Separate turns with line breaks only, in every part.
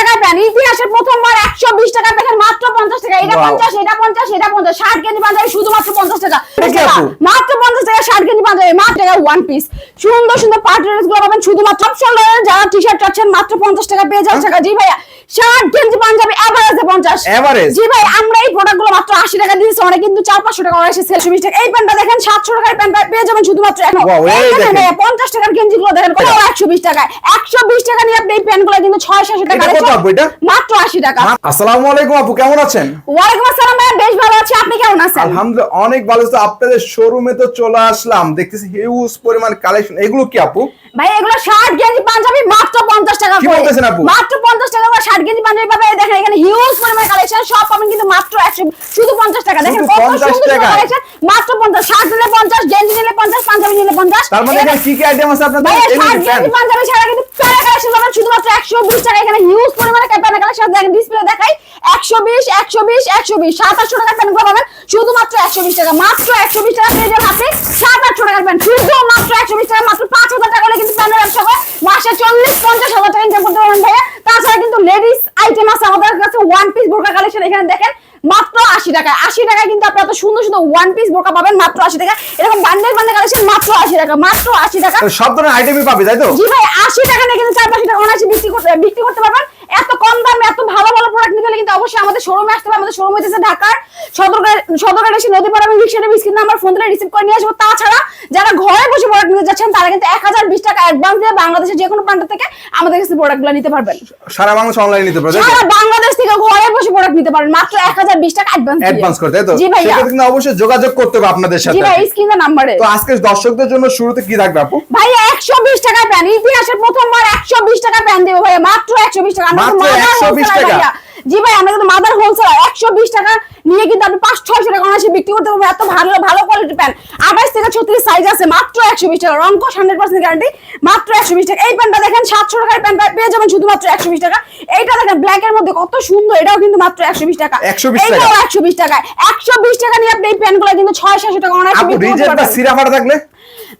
টাকায় প্যান ইতিহাসে প্রথমবার একশো বিশ টাকা মাত্র পঞ্চাশ টাকা। এটা পঞ্চাশ এটা পঞ্চাশ এটা পঞ্চাশ ষাট কেজি পাঞ্জাবি শুধুমাত্র পঞ্চাশ টাকা? মাত্র পঞ্চাশ টাকা ষাট কেজি পাঞ্জাবি মাত্র টাকা ওয়ান পিস সুন্দর সুন্দর পার্টি ড্রেসগুলো পাবেন শুধুমাত্র যারা টি শার্ট চাচ্ছেন মাত্র পঞ্চাশ টাকা পেয়ে যাচ্ছে টাকা জি ভাইয়া ষাট কেজি পাঞ্জাবি এভারেজে পঞ্চাশ জি ভাই আমরা এই প্রোডাক্ট মাত্র আশি টাকা দিয়েছি অনেক কিন্তু চার পাঁচশো টাকা অনেক সেলস বিশ টাকা এই প্যান্টটা দেখেন সাতশো টাকার প্যান্ট পেয়ে যাবেন শুধুমাত্র এখন।
Wow, এই
এই দেখেন।
দেখেন।
ভাইয়া, পঞ্চাশ টাকার গেঞ্জি দেখেন কত একশো বিশ টাকায়। একশো বিশ টাকা নিয়ে আপনি এই প্যান্ট কিন্তু ছয় সাতশো টাকা
এটা কত আপু এটা?
মাত্র আশি টাকা।
আসসালামু আলাইকুম আপু কেমন আছেন?
ওয়ালাইকুম আসসালাম বেশ ভালো আছি। আপনি কেমন আছেন?
আলহামদুলিল্লাহ অনেক ভালো। আপনাদের শোরুমে তো চলে আসলাম। দেখতেছি হিউজ পরিমাণ কালেকশন এগুলো কি আপু
ভাই এগুলো শার্ট গেঞ্জি পাঞ্জাবি মাত্র পঞ্চাশ টাকা
কি
করে।
বলতেছেন আপু?
মাত্র পঞ্চাশ টাকা করে শার্ট গেঞ্জি পাঞ্জাবি পাবে দেখেন এখানে হিউজ পরিমাণ কালেকশন সব পাবেন কিন্তু মাত্র একশো শুধু পঞ্চাশ টাকা। দেখেন কত সুন্দর কালেকশন মাত্র পঞ্চাশ। শার্ট নিলে পঞ্চাশ গেঞ্জি নিলে পঞ্চাশ পাঞ্জাবি নিলে পঞ্চাশ।
তার মানে এখানে কি কি আইটেম আছে আপনাদের?
ভাইয়া
এগুলো
গেঞ্জি পাঞ্জাবি ছাড়া কিন্তু প্যারা কালেকশন পাবেন। শুধুমাত্র একশো বিশ টাকা। এখানে হিউজ পরিমাণে প্যারা কালেকশন দেখেন ডিসপ্লে দেখাই একশো বিশ একশো বিশ একশো বিশ সাত আটশো টাকার প্যান্ট পাবেন শুধুমাত্র একশো বিশ টাকা মাত্র একশো বিশ টাকা পেয়ে যাবেন আপনি সাত আটশো টাকার প্যান্ট। শুধু মাত্র একশো বিশ টাকা মাত্র পাঁচ হাজার টাকা হলে কিন্তু প্যান্টের ব্যবসা করে মাসে চল্লিশ পঞ্চাশ হাজার টাকা ইনকাম করতে পারবেন ভাইয়া। তাছাড়া কিন্তু লেডিস আইটেম আছে আমাদের কাছে ওয়ান পিস বোরকা কালেকশন এখানে দেখেন মাত্র আশি টাকা আশি টাকায় কিন্তু আপনি এত সুন্দর সুন্দর ওয়ান পিস বোরকা পাবেন মাত্র আশি টাকা। এরকম বান্ডেল বান্ডেল কালেকশন মাত্র আশি টাকা মাত্র আশি টাকা।
সব ধরনের আইটেমই পাবে তাই তো?
জি ভাই আশি টাকা নিয়ে কিন্তু চার পাঁচশো টাকা অনায়াসে বিক্রি করতে বিক্রি করতে পারবেন। এত কম দামে এত ভালো ভালো প্রোডাক্ট নিতে হলে কিন্তু অবশ্যই আমাদের শোরুমে আসতে হবে। আমাদের শোরুম হইতেছে ঢাকার সদরঘাট সদরঘাট এসে নদীপাড়া এবং রিক্সা বিস্কিট নাম্বার ফোন দিলে রিসিভ করে নিয়ে আসব। তাছাড়া যারা ঘরে বসে প্রোডাক্ট নিতে যাচ্ছেন তারা কিন্তু এক হাজার বিশ টাকা অ্যাডভান্স দিয়ে বাংলাদেশের যে কোনো প্রান্ত থেকে আমাদের কাছে প্রোডাক্টগুলো নিতে পারবেন।
সারা বাংলাদেশ অনলাইন নিতে পারবে তাই তো?
সারা বাংলাদেশ থেকে ঘরে বসে প্রোডাক্ট নিতে পারবেন মাত্র এক হাজার বিশ টাকা অ্যাডভান্স
অ্যাডভান্স করে তাই তো?
জি ভাইয়া।
সেক্ষেত্রে কিন্তু অবশ্যই যোগাযোগ করতে হবে আপনাদের সাথে।
জি ভাই স্ক্রিনের নাম্বারে
তো আজকে দর্শকদের জন্য শুরুতে কি রাখবে আপু?
ভাই একশো বিশ টাকা প্যান ইতিহাসের প্রথমবার একশো বিশ টাকা প্যান দেবো ভাইয়া মাত্র একশো বিশ টাকা। আমরা
মাত্র
কিন্তু mother
120
wholesaler
টাকা?
জি ভাই আমরা কিন্তু মাদার হোলসেলার একশো বিশ টাকা নিয়ে কিন্তু আপনি পাঁচ ছয়শো টাকা অনায়াসে বিক্রি করতে পারবেন। এত ভালো ভালো কোয়ালিটি প্যান আঠাশ থেকে ছত্রিশ সাইজ আছে মাত্র একশো বিশ টাকা। রঙ হান্ড্রেড পার্সেন্ট গ্যারান্টি মাত্র একশো বিশ টাকা। এই প্যান্টটা দেখেন সাতশো টাকার প্যান্ট পেয়ে যাবেন শুধুমাত্র একশো বিশ টাকা। এইটা দেখেন ব্ল্যাক এর মধ্যে কত সুন্দর এটাও কিন্তু মাত্র একশো বিশ টাকা।
120
এইটাও একশো বিশ টাকা একশো বিশ টাকা নিয়ে আপনি এই প্যান্টগুলো কিন্তু ছয় সাতশো টাকা অনায়াসে বিক্রি করতে পারবেন।
থাকলে?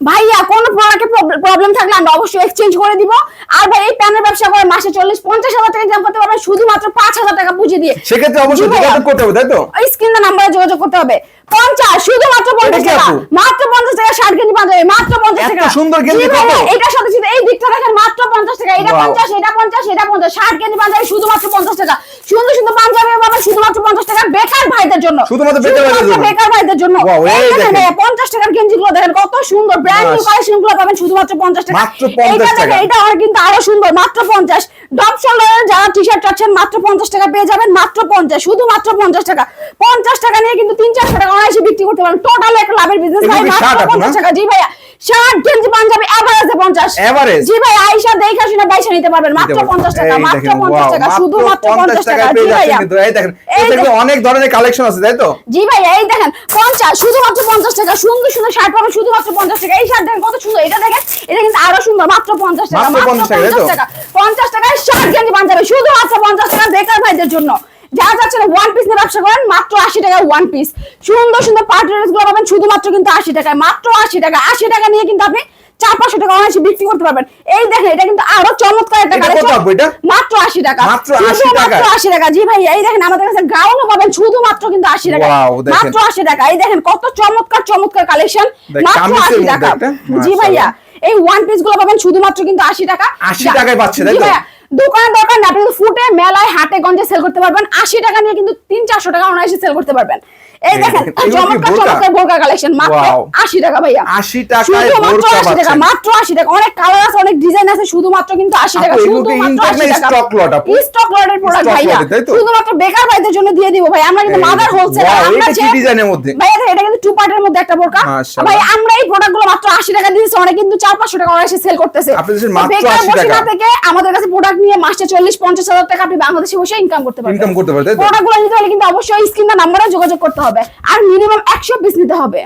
ভাইয়া কোন প্রোডাক্টে প্রবলেম থাকলে আমরা অবশ্যই এক্সচেঞ্জ করে দিব। আর ভাই এই প্যানের ব্যবসা করে মাসে চল্লিশ পঞ্চাশ হাজার টাকা ইনকাম করতে পারবেন। শুধুমাত্র পাঁচ হাজার টাকা বুঝে দিয়ে
সেক্ষেত্রে অবশ্যই। যোগাযোগ করতে হবে তাই তো
স্ক্রিন নাম্বারে যোগাযোগ করতে হবে পঞ্চাশ শুধুমাত্র পঞ্চাশ টাকা। মাত্র পঞ্চাশ টাকা ষাট কেজি পাঞ্জাবি মাত্র পঞ্চাশ টাকা।
সুন্দর গেঞ্জি
জি ভাইয়া,
কত?
এটার সাথে সাথে এই দিকটা দেখেন মাত্র পঞ্চাশ টাকা। এটা পঞ্চাশ এটা পঞ্চাশ এটা পঞ্চাশ। ষাট কেজি পাঞ্জাবি শুধুমাত্র পঞ্চাশ টাকা। সুন্দর সুন্দর পাঞ্জাবি পাবেন শুধুমাত্র পঞ্চাশ টাকা বেকার ভাইদের জন্য।
শুধুমাত্র বেকার ভাইদের জন্য।
বেকার ভাইদের জন্য।
Wow, এই
এই দেখেন।
দেখেন।
ভাইয়া, পঞ্চাশ টাকার গেঞ্জি গুলো দেখেন কত সুন্দর। ব্র্যান্ড নিউ কালেকশনগুলো পাবেন শুধুমাত্র পঞ্চাশ টাকা।
মাত্র 50
এইটা দেখেন, এটা কিন্তু আরও সুন্দর মাত্র পঞ্চাশ। ডপ শোল্ডারের যারা টি শার্ট চাচ্ছেন মাত্র পঞ্চাশ টাকা পেয়ে যাবেন মাত্র পঞ্চাশ শুধুমাত্র পঞ্চাশ টাকা। পঞ্চাশ টাকা নিয়ে কিন্তু তিন চারশো টাকা অনায়াসে বিক্রি করতে পারেন। টোটাল একটা লাভের বিজনেস ভাই মাত্র পঞ্চাশ? টাকা। জি ভাইয়া শার্ট গেঞ্জি পাঞ্জাবি এভারেজে পঞ্চাশ? জি ভাই আইসা দেখা শুনে নিতে পারবেন। মাত্র। পঞ্চাশ টাকা
এই
মাত্র
দেখেন,
পঞ্চাশ টাকা।
মাত্র
শুধুমাত্র
50
পঞ্চাশ টাকা। জি ভাইয়া।
এই দেখেন অনেক ধরনের কালেকশন আছে তাই তো?
জি ভাই এই দেখেন পঞ্চাশ। শুধুমাত্র পঞ্চাশ টাকা। সুন্দর সুন্দর শার্ট পাবেন শুধুমাত্র পঞ্চাশ টাকা। এই শার্ট দেখেন কত সুন্দর। এটা দেখেন এটা কিন্তু আরও সুন্দর। মাত্র পঞ্চাশ টাকা
মাত্র
মাত্র
50 টাকা, তাই তো?
পঞ্চাশ টাকা। পঞ্চাশ টাকায় শার্ট গেঞ্জি পাঞ্জাবি শুধুমাত্র পঞ্চাশ টাকা বেকার ভাইদের জন্য। যারা যাচ্ছেন ওয়ান পিস নিয়ে ব্যবসা করেন মাত্র আশি টাকা ওয়ান পিস সুন্দর সুন্দর পার্টি ড্রেসগুলো পাবেন শুধুমাত্র কিন্তু আশি টাকায় মাত্র আশি টাকা। আশি টাকা নিয়ে কিন্তু আপনি চার পাঁচশো টাকা অনায়াসে বিক্রি করতে পারবেন। এই দেখেন এটা কিন্তু আরও চমৎকার একটা? মাত্র আশি টাকা।
মাত্র 80
শুধুমাত্র
টাকায়?
আশি টাকা। জি ভাই এই দেখেন আমাদের কাছে গাউনও পাবেন শুধুমাত্র কিন্তু আশি টাকা। মাত্র আশি টাকা। এই দেখেন কত চমৎকার চমৎকার কালেকশন মাত্র আশি টাকা। জি ভাইয়া এই ওয়ান পিসগুলো পাবেন শুধুমাত্র কিন্তু আশি টাকা।
80 টাকায় পাচ্ছে, তাই
দোকানে দোকান আপনি ফুটে মেলায় হাটে গঞ্জে সেল করতে পারবেন আশি টাকা নিয়ে কিন্তু তিন চারশো টাকা অনায়াসে সেল করতে পারবেন এই দেখেন চমৎকার? চমৎকার বোরকা কালেকশন মাত্র আশি টাকা ভাইয়া
80 টাকায়
শুধুমাত্র
বোরকা
80 টাকা মাত্র আশি টাকা অনেক কালার আছে অনেক ডিজাইন আছে শুধুমাত্র কিন্তু আশি টাকা শুধুমাত্র আশি টাকা
lot আপু?
স্টক লটের প্রোডাক্ট ভাইয়া? শুধুমাত্র বেকার ভাইদের জন্য দিয়ে দিব ভাই আমরা কিন্তু মাদার
wow,
আমরা
ডিজাইনের মধ্যে?
ভাইয়া টু পার্টের মধ্যে একটা বোরকা। ভাই আমরা এই প্রোডাক্টগুলো মাত্র আশি টাকা দিয়েছি অনেক কিন্তু চার পাঁচশো টাকা এসে সেল করতেছে। বেকার
80
বসে না থেকে আমাদের কাছে প্রোডাক্ট নিয়ে মাসে চল্লিশ পঞ্চাশ হাজার টাকা আপনি বাংলাদেশে বসে ইনকাম করতে পারবেন।
ইনকাম করতে পারবেন
প্রোডাক্টগুলো প্রোডাক্টগুলো নিতে হলে কিন্তু অবশ্যই স্ক্রিন নাম্বারে যোগাযোগ করতে হবে। আর মিনিমাম একশো পিস নিতে হবে।